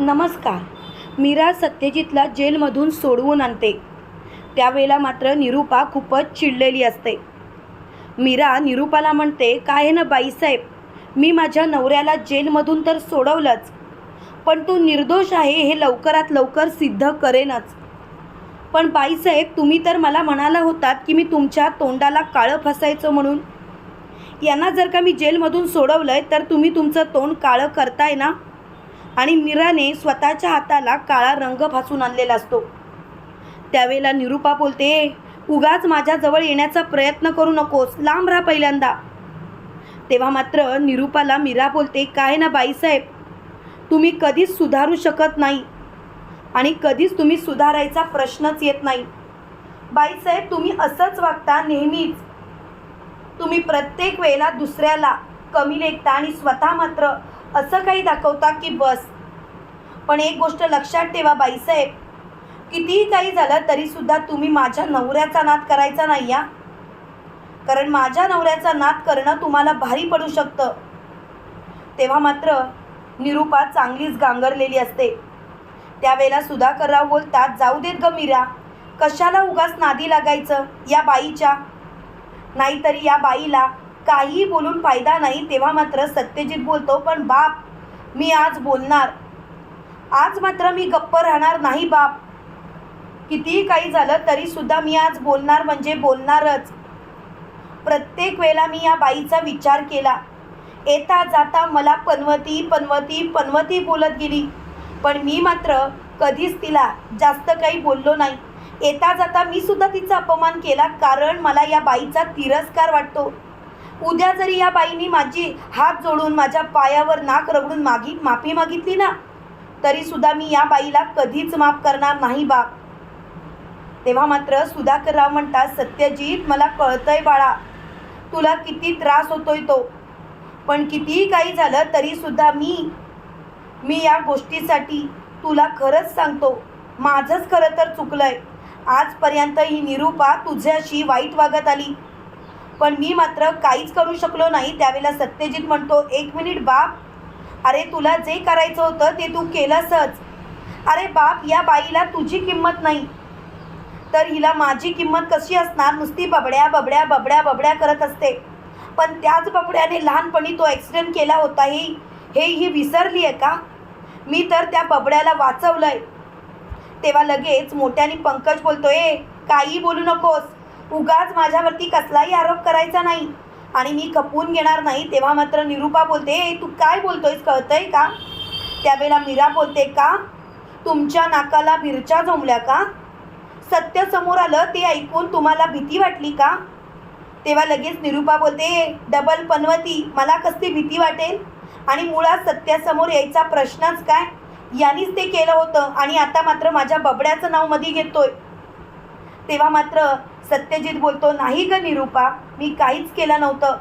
नमस्कार. मीरा सत्यजितला जेलमधून सोडवून आणते. त्यावेळेला मात्र निरूपा खूपच चिडलेली असते. मीरा निरूपाला म्हणते काय आहे ना बाईसाहेब? मी माझ्या नवऱ्याला जेलमधून तर सोडवलंच. पण तो निर्दोष आहे हे लवकरात लवकर सिद्ध करेनच. पण बाईसाहेब तुम्ही तर मला म्हणाला होतात की मी तुमच्या तोंडाला काळं फसायचं म्हणून. यांना जर का मी जेलमधून सोडवलं आहे तर तुम्ही तुमचं तोंड काळं करताय ना? आणि मीराने स्वतःच्या हाताला काळा रंग फासून आणलेला असतो. त्यावेळेला निरूपा बोलते उगाच माझ्याजवळ येण्याचा प्रयत्न करू नकोस लांब राहा पहिल्यांदा. तेव्हा मात्र निरूपाला मीरा बोलते काय ना बाईसाहेब तुम्ही कधीच सुधारू शकत नाही आणि कधीच तुम्ही सुधारायचा प्रश्नच येत नाही. बाईसाहेब तुम्ही असंच वागता नेहमीच. तुम्ही प्रत्येक वेळेला दुसऱ्याला कमी लेखता आणि स्वतः मात्र असं काही दाखवता की बस पण एक गोष्ट लक्षात ठेवा बाईसाहेब. कितीही काही झालं तरीसुद्धा तुम्ही माझ्या नवऱ्याचा नाद करायचा नाही या कारण माझ्या नवऱ्याचा नाद करणं तुम्हाला भारी पडू शकतं. तेव्हा मात्र निरूपा चांगलीच गांगरलेली असते. त्यावेळेला सुधाकरराव बोलतात जाऊ देत ग मीरा कशाला उगाच नादी लागायचं या बाईच्या? नाहीतरी या बाईला काहीही बोलून फायदा नाही. तेव्हा मात्र सत्यजित बोलतो पण बाप मी आज बोलणार आज मात्र मी गप्प राहणार नाही बाप. कितीही काही झालं तरीसुद्धा मी आज बोलणार म्हणजे बोलणारच. प्रत्येक वेळेला मी या बाईचा विचार केला. येता जाता मला पनवती पनवती पनवती बोलत गेली. पण मी मात्र कधीच तिला जास्त काही बोललो नाही. येता जाता मी सुद्धा तिचा अपमान केला कारण मला या बाईचा तिरस्कार वाटतो. उद्या जरी या बाईनी माझी हात जोडून माझ्या पायावर नाक रगडून मागी माफी मागितली ना तरीसुद्धा मी या बाईला कधीच माफ करणार नाही बाप तेव्हा मात्र सुधाकरराव म्हणतात सत्यजित मला कळतंय बाळा तुला किती त्रास होतोय तो. पण कितीही काही झालं तरीसुद्धा मी मी या गोष्टीसाठी तुला खरंच सांगतो माझंच खरं तर चुकलंय. आजपर्यंत ही निरूपा तुझ्याशी वाईट वागत आली. पण मी मात्र काहीच करू शकलो नाही त्यावेळेला सत्यजित म्हणतो एक मिनिट बाप अरे तुला जे करायचं होतं ते तू केलंसच. अरे बाप या बाईला तुझी किंमत नाही. तर हिला माझी किंमत कशी असणार? नुसती बबड्या बबड्या बबड्या बबड्या करत असते. पण त्याच बबड्याने लहानपणी तो ॲक्सिडेंट केला होता हे हे ही विसरली आहे का? मी तर त्या बबड्याला वाचवलंय. तेव्हा लगेच मोठ्याने पंकज बोलतोय काही बोलू नकोस. उगाच माझ्यावरती कसलाही आरोप करायचा नाही. आणि मी खपवून घेणार नाही तेव्हा मात्र निरूपा बोलते "ए, तू काय बोलतोयस कळतंय का? त्यावेळेला मीरा बोलते का? तुमच्या नाकाला मिरच्या जमल्या का? सत्य समोर आलं ते ऐकून तुम्हाला भीती वाटली का? तेव्हा लगेच निरूपा बोलते डबल पनवती मला कसली भीती वाटेल? आणि मुळात सत्यासमोर यायचा प्रश्नच काय? यांनीच ते केलं होतं आणि आता मात्र माझ्या बबड्याचं नावमध्ये घेतोय. तेव्हा मात्र सत्यजित बोलतो नाही ग निरूपा मी काहीच केलं नव्हतं.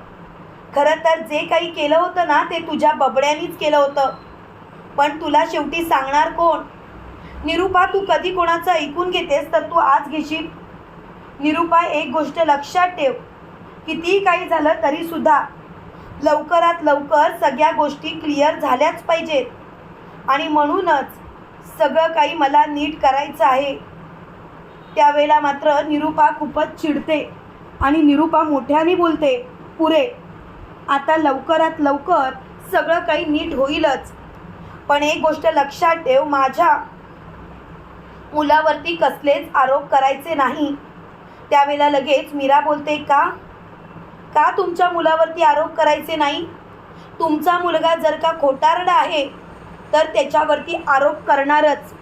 खरं तर जे काही केलं होतं ना ते तुझ्या बबड्यानीच केलं होतं. पण तुला शेवटी सांगणार कोण? निरूपा तू कधी कोणाचं ऐकून घेतेस तर तू आज घेशील? निरूपा एक गोष्ट लक्षात ठेव. कितीही काही झालं तरीसुद्धा लवकरात लवकर सगळ्या गोष्टी क्लिअर झाल्याच पाहिजेत. आणि म्हणूनच सगळं काही मला नीट करायचं आहे. त्यावेळेला मात्र निरूपा खूपच चिडते आणि निरूपा मोठ्याने बोलते पुरे आता लवकरात लवकर सगळं काही नीट होईलच. पण एक गोष्ट लक्षात ठेव माझ्या मुलावरती कसलेच आरोप करायचे नाही. त्यावेळेला लगेच मीरा बोलते का? का तुमच्या मुलावरती आरोप करायचे नाही? तुमचा मुलगा जर का खोटारडा आहे तर त्याच्यावरती आरोप करणारच.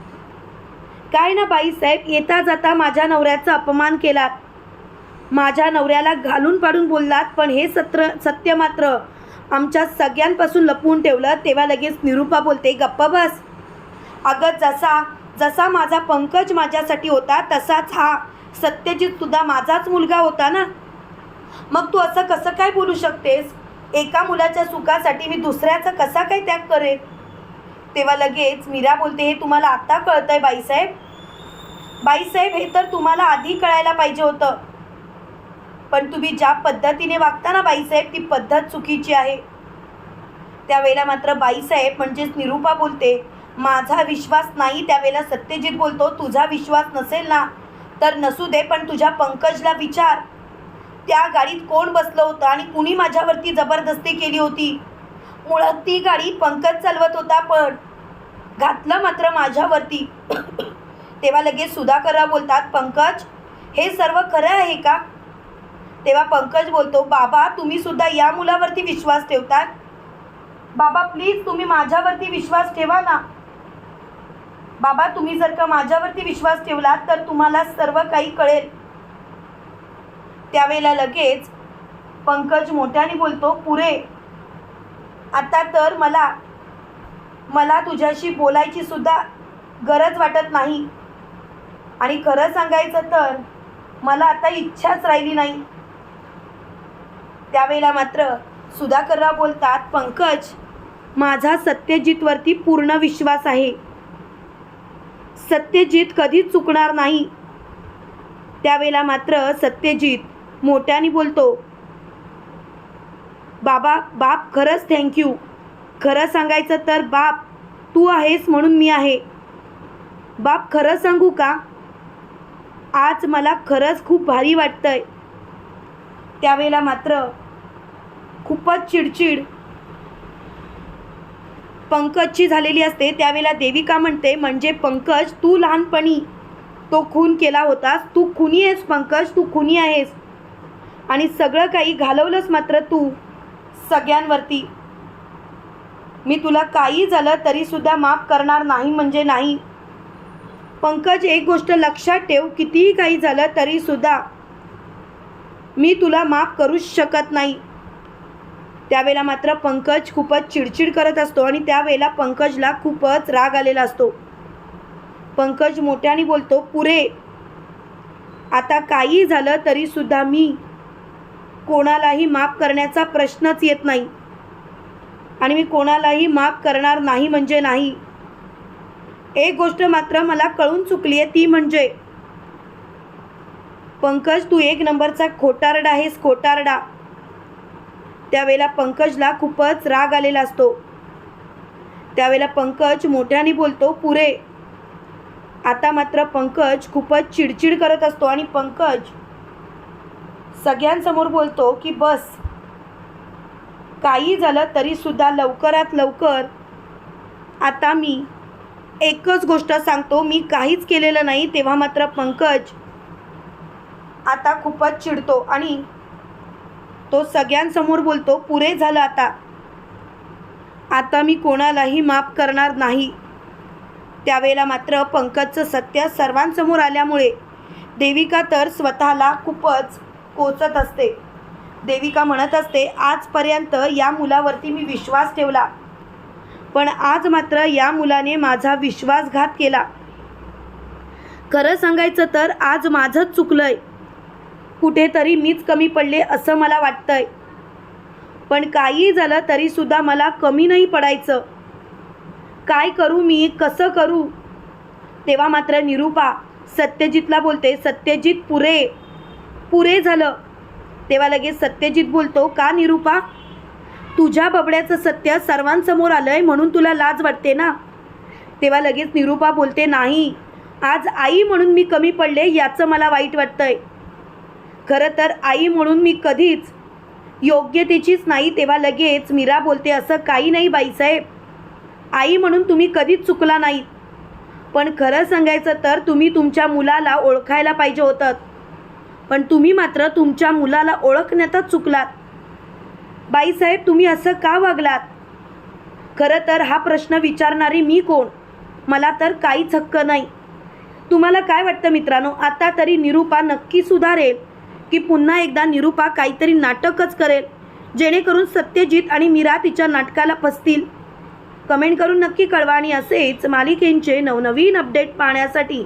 काय ना बाईसाहेब येता जाता माझ्या नवऱ्याचा अपमान केलात. माझ्या नवऱ्याला घालून पाडून बोललात पण हे सत्र सत्य मात्र. आमच्या सगळ्यांपासून लपवून ठेवलं तेव्हा लगेच निरूपा बोलते गप्प बस. अगं जसा जसा माझा पंकज माझ्यासाठी होता तसाच हा सत्यजित सुद्धा माझाच मुलगा होता ना? मग तू असं कसं काय बोलू शकतेस? एका मुलाच्या सुखासाठी मी दुसऱ्याचा कसा काय त्याग करेन? तेव्हा लगेच मीरा बोलते हे तुम्हाला आत्ता कळतंय बाईसाहेब. बाईसाहेब हे तर तुम्हाला आधी कळायला पाहिजे होतं. पण तुम्ही ज्या पद्धतीने वागता ना बाईसाहेब ती पद्धत चुकीची आहे. त्यावेळेला मात्र बाईसाहेब म्हणजेच निरूपा बोलते माझा विश्वास नाही त्यावेळेला सत्यजित बोलतो तुझा विश्वास नसेल ना तर नसू दे पण तुझ्या पंकजला विचार. त्या गाडीत कोण बसलं होतं आणि कुणी माझ्यावरती जबरदस्ती केली होती? मुळात ती गाडी पंकज चालवत होता पण घातलं मात्र माझ्यावरती. तेव्हा लगेच सुधाकरराव बोलतात पंकज हे सर्व खरं आहे का? तेव्हा पंकज बोलतो बाबा तुम्ही सुद्धा या मुलावरती विश्वास ठेवतात? बाबा प्लीज तुम्ही माझ्यावरती विश्वास ठेवा ना. बाबा तुम्ही जर का माझ्यावरती विश्वास ठेवलात तर तुम्हाला सर्व काही कळेल. त्यावेळेला लगेच पंकज मोठ्याने बोलतो पुरे आता तर मला मला तुझ्याशी बोलायची सुद्धा गरज वाटत नाही. आणि खरं सांगायचं तर मला आता इच्छाच राहिली नाही. त्यावेळेला मात्र सुधाकरराव बोलतात पंकज माझा सत्यजितवरती पूर्ण विश्वास आहे. सत्यजित कधीच चुकणार नाही. त्यावेळेला मात्र सत्यजित मोठ्याने बोलतो बाबा बाप खरंच थँक्यू खरं सांगायचं तर बाप तू आहेस म्हणून मी आहे. बाप खरं सांगू का? आज मला खरंच खूप भारी वाटतंय. त्यावेळेला मात्र खूपच चिडचिड पंकजची झालेली असते. त्यावेळेला देविका म्हणते म्हणजे पंकज तू लहानपणी तो खून केला होतास. तू खुनी आहेस पंकज तू खुनी आहेस. आणि सगळं काही घालवलंस मात्र तू सगळ्यांवरती. मी तुला काही झालं तरीसुद्धा माफ करणार नाही म्हणजे नाही. पंकज एक गोष्ट लक्षात ठेव कितीही काही झालं तरीसुद्धा मी तुला माफ करूच शकत नाही. त्यावेळेला मात्र पंकज खूपच चिडचिड करत असतो आणि त्यावेळेला पंकजला खूपच राग आलेला असतो. पंकज मोठ्याने बोलतो पुरे आता काही झालं तरीसुद्धा मी कोणालाही माफ करण्याचा प्रश्नच येत नाही. आणि मी कोणालाही माफ करणार नाही म्हणजे नाही. एक गोष्ट मात्र मला कळून चुकली आहे ती म्हणजे पंकज तू एक नंबरचा खोटारडा आहेस खोटारडा. त्यावेळेला पंकजला खूपच राग आलेला असतो. त्यावेळेला पंकज मोठ्याने बोलतो पुरे. आता मात्र पंकज खूपच चिडचिड करत असतो आणि पंकज सगळ्यांसमोर बोलतो की बस काही झालं तरीसुद्धा लवकरात लवकर आता मी एकच गोष्ट सांगतो मी काहीच केलेलं नाही तेव्हा मात्र पंकज आता खूपच चिडतो आणि तो सगळ्यांसमोर बोलतो पुरे झालं आता. आता मी कोणालाही माफ करणार नाही. त्यावेळेला मात्र पंकजचं सत्य सर्वांसमोर आल्यामुळे देविका तर स्वतःला खूपच कोचत असते. देविका म्हणत असते आजपर्यंत या मुलावरती मी विश्वास ठेवला. पण आज मात्र या मुलाने माझा विश्वासघात केला. खरं सांगायचं तर आज माझंच चुकलंय. कुठेतरी मीच कमी पडले असं मला वाटतंय. पण काही झालं तरीसुद्धा मला कमी नाही पडायचं. काय करू मी? कसं करू? तेव्हा मात्र निरूपा सत्यजितला बोलते सत्यजित पुरे. पुरे झालं. तेव्हा लगेच सत्यजित बोलतो का निरूपा? तुझ्या बबड्याचं सत्य सर्वांसमोर आलंय म्हणून तुला लाज वाटते ना? तेव्हा लगेच निरूपा बोलते नाही. आज आई म्हणून मी कमी पडले याचं मला वाईट वाटतंय. खरं तर आई म्हणून मी कधीच योग्यतेचीच नाही. तेव्हा लगेच मीरा बोलते असं काही नाही बाईसाहेब. आई म्हणून तुम्ही कधीच चुकला नाही पण खरं सांगायचं तर तुम्ही तुमच्या मुलाला ओळखायला पाहिजे होतं. पण तुम्ही मात्र तुमच्या मुलाला ओळखण्यातच चुकलात. बाईसाहेब तुम्ही असं का वागलात? खरं तर हा प्रश्न विचारणारी मी कोण? मला तर काहीच हक्क नाही. तुम्हाला काय वाटतं मित्रांनो? आता तरी निरूपा नक्की सुधारेल की पुन्हा एकदा निरूपा काहीतरी नाटकच करेल जेणेकरून सत्यजित आणि मीरा तिच्या नाटकाला फसतील कमेंट करून नक्की कळवा आणि असेच मालिकेंचे नवनवीन अपडेट पाहण्यासाठी